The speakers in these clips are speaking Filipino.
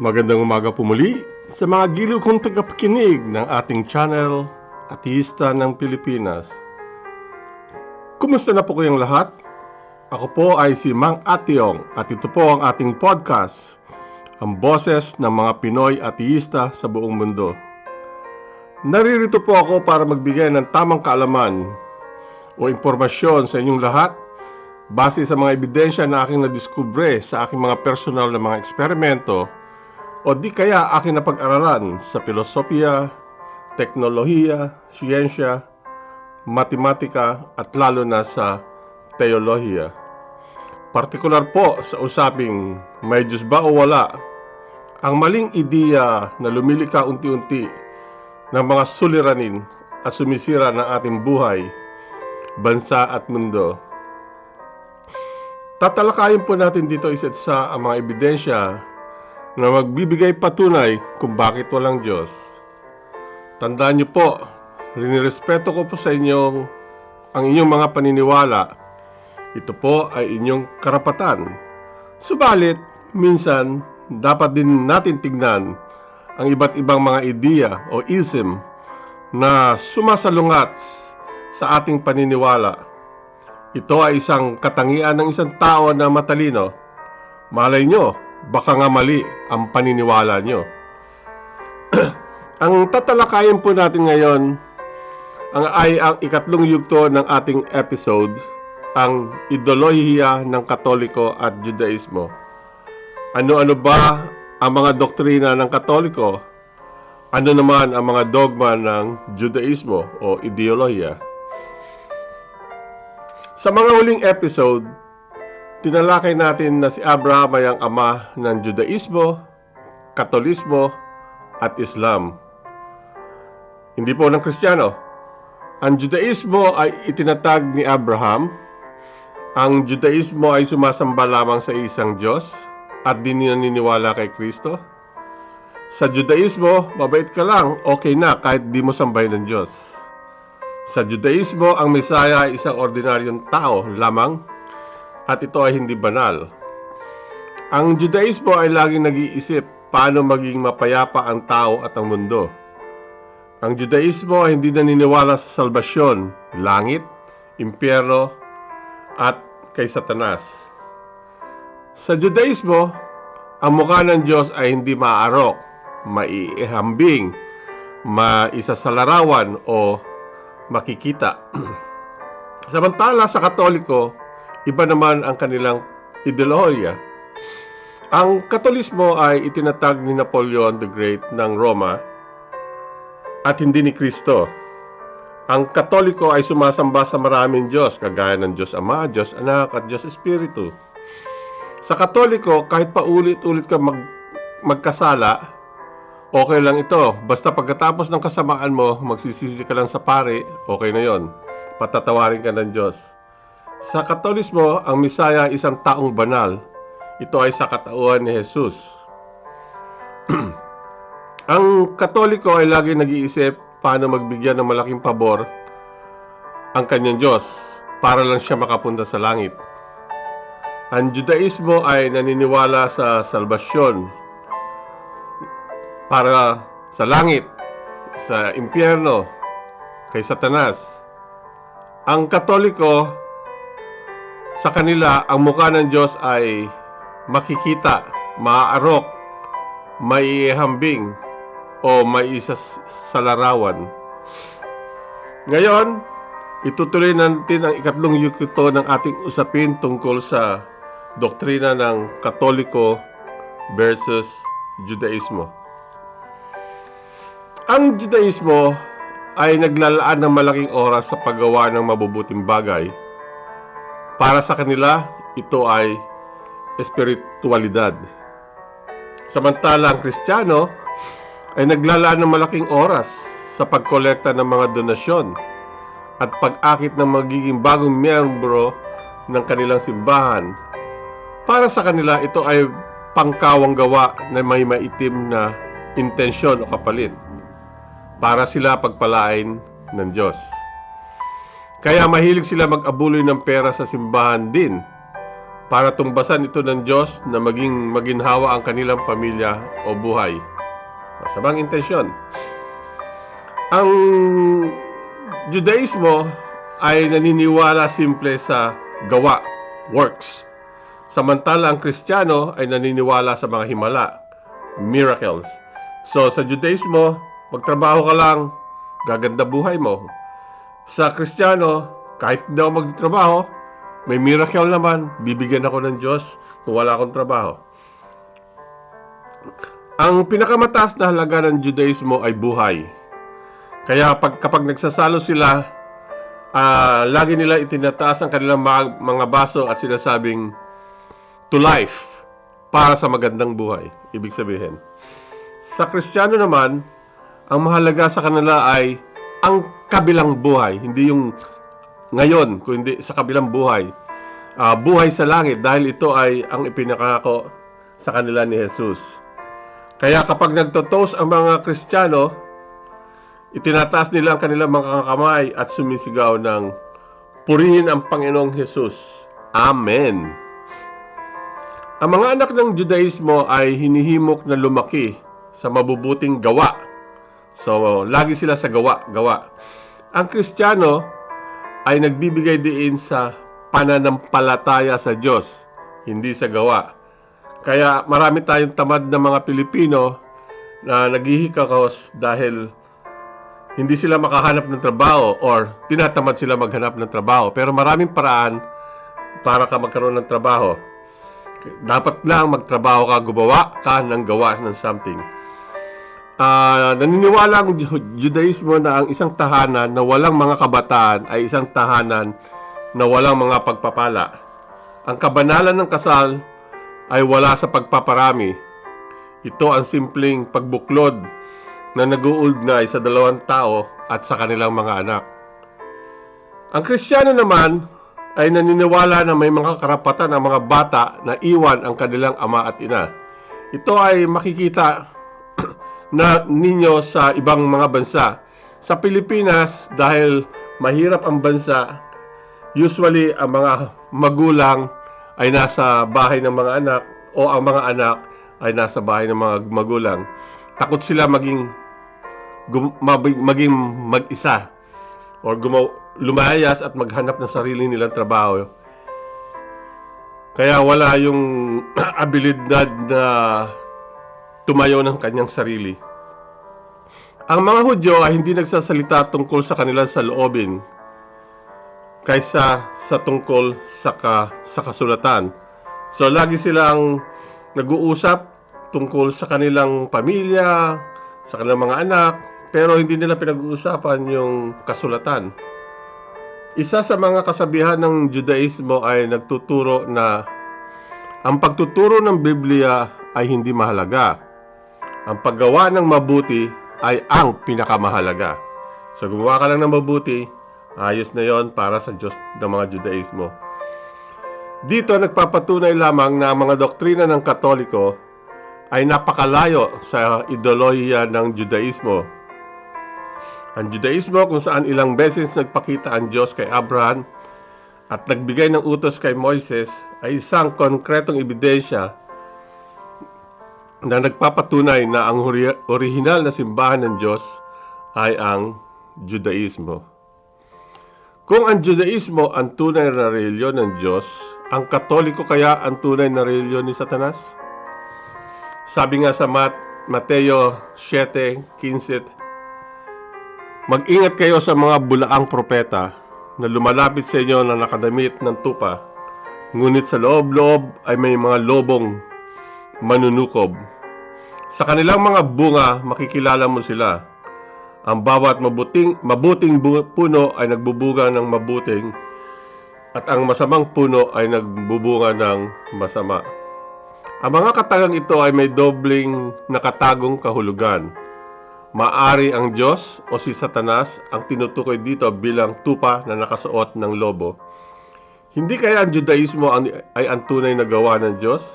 Magandang umaga po muli sa mga giliw kong tagapakinig ng ating channel Ateista ng Pilipinas. Kumusta na po kayong lahat? Ako po ay si Mang Ationg at ito po ang ating podcast, ang boses ng mga Pinoy ateista sa buong mundo. Naririto po ako para magbigay ng tamang kaalaman o impormasyon sa inyong lahat base sa mga ebidensya na aking nadiskubre sa aking mga personal na mga eksperimento o di kaya aking napag-aralan sa filosofiya, teknolohiya, siyensya, matematika at lalo na sa teolohiya. Partikular po sa usaping may Diyos ba o wala, ang maling ideya na lumilika unti-unti ng mga suliranin at sumisira ng ating buhay, bansa at mundo. Tatalakayin po natin dito isa't sa ang mga ebidensya na magbibigay patunay kung bakit walang Diyos. Tandaan niyo po, rinirespeto ko po sa inyong ang inyong mga paniniwala. Ito po ay inyong karapatan. Subalit, minsan, dapat din natin tignan ang iba't ibang mga ideya o ism na sumasalungat sa ating paniniwala. Ito ay isang katangian ng isang tao na matalino. Malay nyo, baka nga mali ang paniniwala nyo. ang tatalakayin po natin ngayon ang ay ang ikatlong yugto ng ating episode, ang ideolohiya ng Katoliko at Judaismo. Ano-ano ba ang mga doktrina ng Katoliko? Ano naman ang mga dogma ng Judaismo o ideolohiya? Sa mga huling episode, tinalakay natin na si Abraham ay ang ama ng Judaismo, Katolismo, at Islam. Hindi po ng Kristiyano. Ang Judaismo ay itinatag ni Abraham. Ang Judaismo ay sumasamba lamang sa isang Diyos at di naniniwala kay Kristo. Sa Judaismo, mabait ka lang, okay na kahit di mo sambahin ng Diyos. Sa Judaismo, ang Mesaya ay isang ordinaryong tao lamang at ito ay hindi banal. Ang Judaismo ay laging nag-iisip paano maging mapayapa ang tao at ang mundo. Ang Judaismo ay hindi naniniwala sa salbasyon, langit, impyerno, at kay Satanas. Sa Judaismo, ang mukha ng Diyos ay hindi maarok, maiihambing, maisasalarawan o makikita. Samantala sa Katoliko, iba naman ang kanilang ideolohiya. Ang Katolismo ay itinatag ni Napoleon the Great ng Roma at hindi ni Kristo. Ang Katoliko ay sumasamba sa maraming Diyos, kagaya ng Diyos Ama, Diyos Anak at Diyos Espiritu. Sa Katoliko, kahit pa ulit-ulit ka mag, magkasala, okay lang ito. Basta pagkatapos ng kasamaan mo, magsisisi ka lang sa pare, okay na yon. Patatawarin ka ng Diyos. Sa Katolismo, ang Misaya ay isang taong banal. Ito ay sa katauhan ni Jesus. ang Katoliko ay lagi nag-iisip paano magbigyan ng malaking pabor ang kanyang Diyos para lang siya makapunta sa langit. Ang Judaismo ay naniniwala sa salbasyon para sa langit, sa impyerno, kay Satanas. Ang Katoliko, sa kanila, ang mukha ng Diyos ay makikita, maaarok, maihambing, o maisas sa larawan. Ngayon, itutuloy natin ang ikatlong yukito ng ating usapin tungkol sa doktrina ng Katoliko versus Judaismo. Ang Judaismo ay naglalaan ng malaking oras sa paggawa ng mabubuting bagay. Para sa kanila, ito ay espiritualidad. Samantala ang Kristiyano ay naglalaan ng malaking oras sa pagkolekta ng mga donasyon at pag-akit ng magiging bagong miyembro ng kanilang simbahan. Para sa kanila, ito ay pangkawang gawa na may maitim na intensyon o kapalit para sila pagpalain ng Diyos. Kaya mahilig sila mag-abuloy ng pera sa simbahan din para tumbasan ito ng Diyos na maging maginhawa ang kanilang pamilya o buhay. Masamang intensyon. Ang Judaismo ay naniniwala simple sa gawa, works. Samantala ang Kristiyano ay naniniwala sa mga himala, miracles. So sa Judaismo, magtrabaho ka lang, gaganda buhay mo. Sa Kristiyano, kahit hindi ako magtrabaho, may miracle naman, bibigyan ako ng Diyos kung wala akong trabaho. Ang pinakamataas na halaga ng Judaismo ay buhay. Kaya pag, kapag nagsasalo sila, ah, lagi nila itinataas ang kanilang mga, mga baso at sinasabing to life para sa magandang buhay. Ibig sabihin. Sa Kristiyano naman, ang mahalaga sa kanila ay ang kabilang buhay, hindi yung ngayon, kundi sa kabilang buhay. Ah, buhay sa langit dahil ito ay ang ipinakako sa kanila ni Jesus. Kaya kapag nagtotoast ang mga Kristiyano, itinataas nila ang kanilang mga kamay at sumisigaw ng Purihin ang Panginoong Jesus. Amen. Ang mga anak ng Judaismo ay hinihimok na lumaki sa mabubuting gawa. So, lagi sila sa gawa, gawa. Ang Kristiyano ay nagbibigay diin sa pananampalataya sa Diyos, hindi sa gawa. Kaya marami tayong tamad na mga Pilipino na naghihikakos dahil hindi sila makahanap ng trabaho or tinatamad sila maghanap ng trabaho. Pero maraming paraan para ka magkaroon ng trabaho. Dapat lang magtrabaho ka, gumawa ka ng gawa ng something. Ah, naniniwala ang Ju- Judaismo na ang isang tahanan na walang mga kabataan ay isang tahanan na walang mga pagpapala. Ang kabanalan ng kasal ay wala sa pagpaparami. Ito ang simpleng pagbuklod na nag-uugnay sa dalawang tao at sa kanilang mga anak. Ang Kristiyano naman ay naniniwala na may mga karapatan ang mga bata na iwan ang kanilang ama at ina. Ito ay makikita na ninyo sa ibang mga bansa. Sa Pilipinas, dahil mahirap ang bansa, usually ang mga magulang ay nasa bahay ng mga anak o ang mga anak ay nasa bahay ng mga magulang. Takot sila maging gum- maging mag-isa or gumaw- lumayas at maghanap ng sarili nilang trabaho. Kaya wala yung abilidad na tumayo ng kanyang sarili. Ang mga Hudyo ay hindi nagsasalita tungkol sa kanilang saloobin kaysa sa tungkol sa, ka, sa kasulatan. So lagi silang nag-uusap tungkol sa kanilang pamilya, sa kanilang mga anak, pero hindi nila pinag-uusapan yung kasulatan. Isa sa mga kasabihan ng Judaismo ay nagtuturo na ang pagtuturo ng Biblia ay hindi mahalaga. Ang paggawa ng mabuti ay ang pinakamahalaga. So gumawa ka lang ng mabuti, ayos na yon para sa Diyos ng mga Judaismo. Dito nagpapatunay lamang na mga doktrina ng Katoliko ay napakalayo sa ideolohiya ng Judaismo. Ang Judaismo kung saan ilang beses nagpakita ang Diyos kay Abraham at nagbigay ng utos kay Moises ay isang konkretong ebidensya na nagpapatunay na ang ori- orihinal na simbahan ng Diyos ay ang Judaismo. Kung ang Judaismo ang tunay na reliyon ng Diyos, ang Katoliko kaya ang tunay na reliyon ni Satanas? Sabi nga sa Mat Mateo 7:15, Mag-ingat kayo sa mga bulaang propeta na lumalapit sa inyo na nakadamit ng tupa, ngunit sa loob-loob ay may mga lobong manunukob. Sa kanilang mga bunga, makikilala mo sila. Ang bawat mabuting, mabuting bu- puno ay nagbubuga ng mabuting at ang masamang puno ay nagbubunga ng masama. Ang mga katagang ito ay may dobling nakatagong kahulugan. Maari ang Diyos o si Satanas ang tinutukoy dito bilang tupa na nakasuot ng lobo. Hindi kaya ang Judaismo ang- ay ang tunay na gawa ng Diyos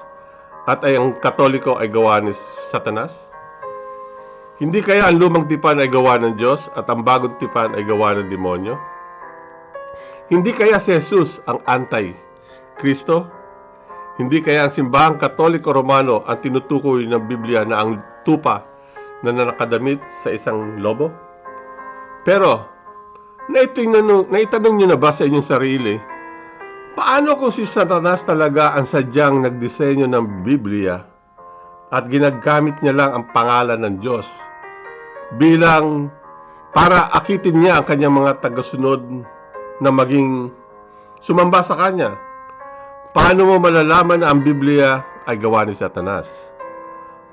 at ay ang Katoliko ay gawa ni Satanas? Hindi kaya ang lumang tipan ay gawa ng Diyos at ang bagong tipan ay gawa ng demonyo? Hindi kaya si Jesus ang anti-Kristo? Hindi kaya ang simbahang katoliko romano ang tinutukoy ng Biblia na ang tupa na nakadamit sa isang lobo? Pero, naitanong, naitanong nyo na ba sa inyong sarili, paano kung si Satanas talaga ang sadyang nagdisenyo ng Biblia at ginagamit niya lang ang pangalan ng Diyos bilang para akitin niya ang kanyang mga tagasunod na maging sumamba sa kanya? Paano mo malalaman na ang Biblia ay gawa ni Satanas?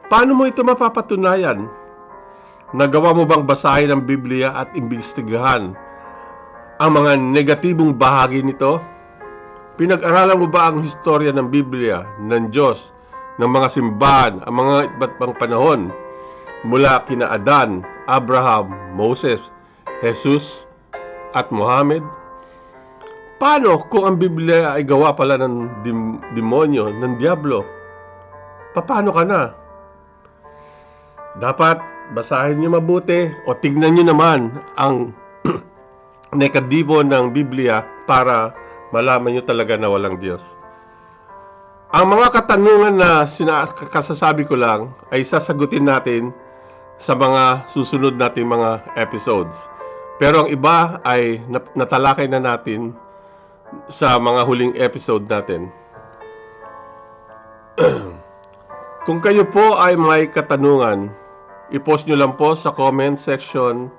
Paano mo ito mapapatunayan? Nagawa mo bang basahin ang Biblia at imbestigahan ang mga negatibong bahagi nito? Pinag-aralan mo ba ang historya ng Biblia, ng Diyos, ng mga simbahan, ang mga iba't pang panahon mula kina Adan, Abraham, Moses, Jesus, at Muhammad? Paano kung ang Biblia ay gawa pala ng dim- demonyo, ng diablo? Paano ka na? Dapat basahin niyo mabuti o tignan niyo naman ang nekadibo ng Biblia para malaman niyo talaga na walang Diyos. Ang mga katanungan na sina- kasasabi ko lang ay sasagutin natin sa mga susunod nating mga episodes. Pero ang iba ay nat- natalakay na natin sa mga huling episode natin. Kung kayo po ay may katanungan, i-post nyo lang po sa comment section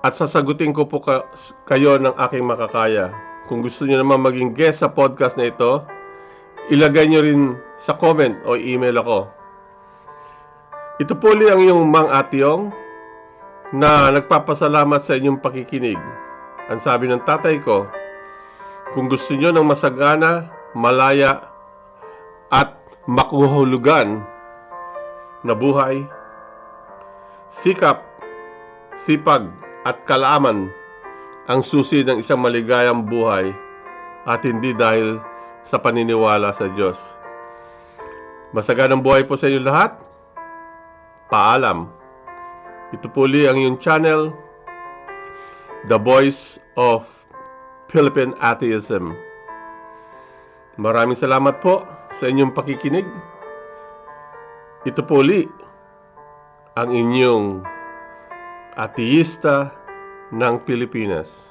at sasagutin ko po ka- kayo ng aking makakaya. Kung gusto nyo naman maging guest sa podcast na ito, ilagay nyo rin sa comment o email ako. Ito po li ang iyong Mang Atyong na nagpapasalamat sa inyong pakikinig. Ang sabi ng tatay ko, kung gusto nyo ng masagana, malaya, at makuhulugan na buhay, sikap, sipag, at kalaaman ang susi ng isang maligayang buhay at hindi dahil sa paniniwala sa Diyos. Masaganang buhay po sa inyo lahat. Paalam. Ito po li ang iyong channel, The Voice of Philippine Atheism. Maraming salamat po sa inyong pakikinig. Ito po li ang inyong ateista ng Pilipinas.